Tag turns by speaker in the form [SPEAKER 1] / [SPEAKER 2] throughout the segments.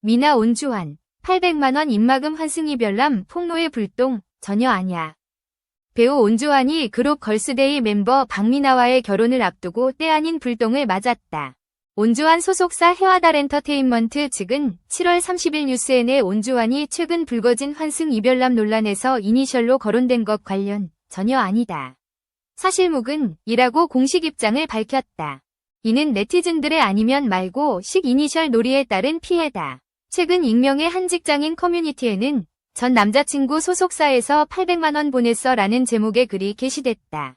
[SPEAKER 1] 미나 온주환, 800만원 입마금 환승 이 별남 폭로의 불똥, 전혀 아냐. 배우 온주환이 그룹 걸스데이 멤버 박미나와의 결혼을 앞두고 때 아닌 불똥을 맞았다. 온주환 소속사 해와달 엔터테인먼트 측은 7월 30일 뉴스에 내 온주환이 최근 불거진 환승 이별남 논란에서 이니셜로 거론된 것 관련 전혀 아니다. 사실묵은 이라고 공식 입장을 밝혔다. 이는 네티즌들의 아니면 말고 식 이니셜 놀이에 따른 피해다. 최근 익명의 한 직장인 커뮤니티에는 전 남자친구 소속사에서 800만원 보냈어 라는 제목의 글이 게시됐다.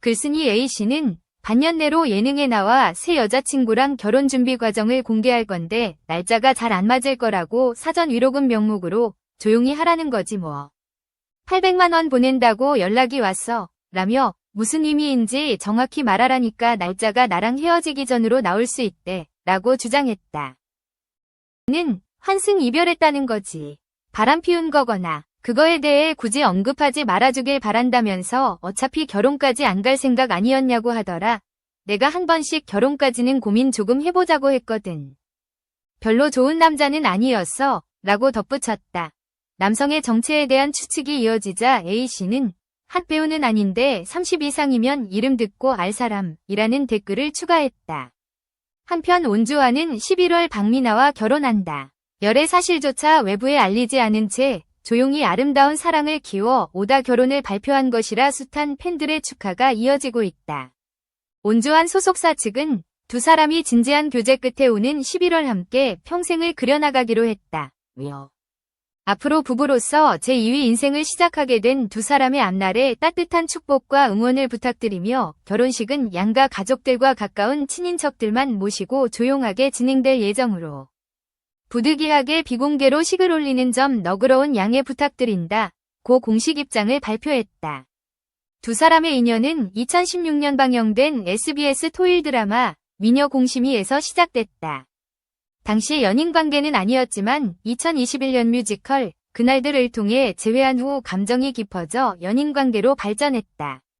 [SPEAKER 1] 글쓴이 A씨는 반년 내로 예능에 나와 새 여자친구랑 결혼 준비 과정을 공개할 건데 날짜가 잘 안 맞을 거라고 사전 위로금 명목으로 조용히 하라는 거지 뭐. 800만원 보낸다고 연락이 왔어. 라며 무슨 의미인지 정확히 말하라니까 날짜가 나랑 헤어지기 전으로 나올 수 있대. 라고 주장했다. 는 환승 이별했다는 거지. 바람 피운 거거나 그거에 대해 굳이 언급하지 말아주길 바란다면서 어차피 결혼까지 안 갈 생각 아니었냐고 하더라. 내가 한 번씩 결혼까지는 고민 조금 해보자고 했거든. 별로 좋은 남자는 아니었어. 라고 덧붙였다. 남성의 정체에 대한 추측이 이어지자 A씨는 한 배우는 아닌데 30 이상이면 이름 듣고 알 사람이라는 댓글을 추가했다. 한편 온주환은 11월 박미나와 결혼한다. 열애 사실조차 외부에 알리지 않은 채 조용히 아름다운 사랑을 키워 오다 결혼을 발표한 것이라 숱한 팬들의 축하가 이어지고 있다. 온주환 소속사 측은 두 사람이 진지한 교제 끝에 오는 11월 함께 평생을 그려나가기로 했다. 며 앞으로 부부로서 제2위 인생을 시작하게 된 두 사람의 앞날에 따뜻한 축복과 응원을 부탁드리며 결혼식은 양가 가족들과 가까운 친인척들만 모시고 조용하게 진행될 예정으로 부득이하게 비공개로 식을 올리는 점 너그러운 양해 부탁드린다. 고 공식 입장을 발표했다. 두 사람의 인연은 2016년 방영된 SBS 토일 드라마 미녀 공심이에서 시작됐다. 당시 연인 관계는 아니었지만 2021년 뮤지컬 그날들을 통해 재회한 후 감정이 깊어져 연인 관계로 발전했다.